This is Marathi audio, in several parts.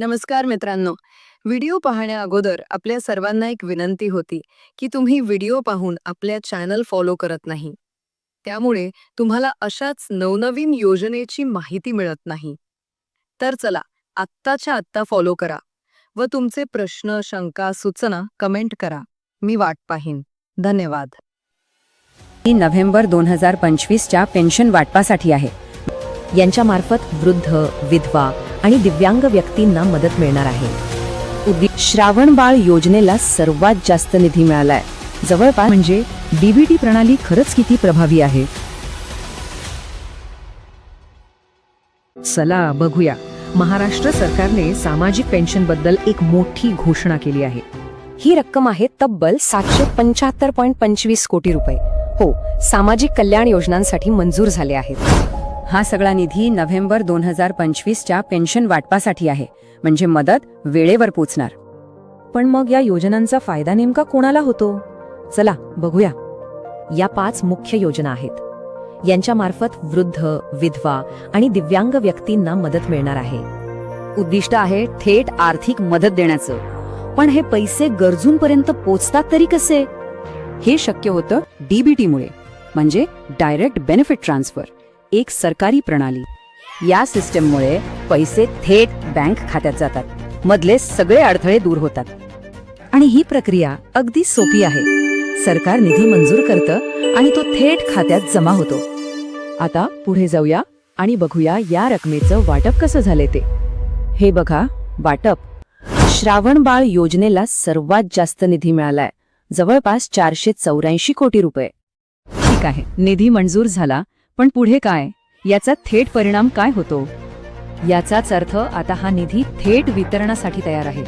नमस्कार मित्रांनो. व्हिडिओ पाहण्या अगोदर आपल्या सर्वांना एक विनंती होती की तुम्ही व्हिडिओ पाहून आपल्या चॅनल फॉलो करत नाही. त्यामुळे तुम्हाला अशाच नवनवीन योजनेची माहिती मिळत नाही. तर चला आत्ताच्या आत्ता फॉलो करा व तुमचे प्रश्न शंका सूचना कमेंट करा. मी वाट पाहीन. धन्यवाद. ही नोव्हेंबर दोन हजार पंचवीसच्या पेन्शन वाटपासाठी आहे. यांच्यामार्फत वृद्ध विधवा आणि दिव्यांग व्यक्तींना मदत मिळणार आहे. श्रावण बाळ योजनेला सर्वात जास्त निधी मिळालाय. जवळपास म्हणजे डीबीटी प्रणाली खरंच किती प्रभावी आहे? चला बघूया. महाराष्ट्र सरकारने सामाजिक पेन्शनबद्दल एक मोठी घोषणा केली आहे. ही रक्कम आहे तब्बल सातशे पंच्याहत्तर पॉईंट पंचवीस कोटी रुपये. हो सामाजिक कल्याण योजनांसाठी मंजूर झाले आहेत. हा सगळा निधी नोव्हेंबर दोन हजार पंचवीसच्या पेन्शन वाटपासाठी आहे. म्हणजे मदत वेळेवर पोचणार. पण मग या योजनांचा फायदा नेमका कोणाला होतो? चला बघूया. या पाच मुख्य योजना आहेत. यांच्यामार्फत वृद्ध विधवा आणि दिव्यांग व्यक्तींना मदत मिळणार आहे. उद्दिष्ट आहे थेट आर्थिक मदत देण्याचं. पण हे पैसे गरजूंपर्यंत पोचतात तरी कसे? हे शक्य होतं डीबीटीमुळे म्हणजे डायरेक्ट बेनिफिट ट्रान्सफर. एक सरकारी प्रणाली. या सिस्टममुळे पैसे थेट बँक खात्यात जातात. मधले सगळे अडथळे दूर होतात. आणि ही प्रक्रिया अगदी सोपी आहे. सरकार निधी मंजूर करतं आणि तो थेट खात्यात जमा होतो. आता पुढे जाऊया आणि बघूया या रकमेचं वाटप कसं झाले ते. हे बघा वाटप. श्रावण बाळ योजनेला सर्वात जास्त निधी मिळालाय. जवळपास चारशे चौऱ्याऐंशी कोटी रुपये. ठीक आहे निधी मंजूर झाला. पण पुढे काय? याचा थेट परिणाम काय होतो? याचाच अर्थ आता हा निधी थेट वितरणासाठी तयार आहे.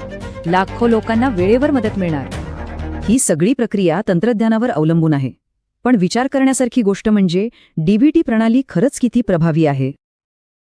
लाखो लोकांना वेळेवर मदत मिळणार. ही सगळी प्रक्रिया तंत्रज्ञानावर अवलंबून आहे. पण विचार करण्यासारखी गोष्ट म्हणजे डीबीटी प्रणाली खरंच किती प्रभावी आहे?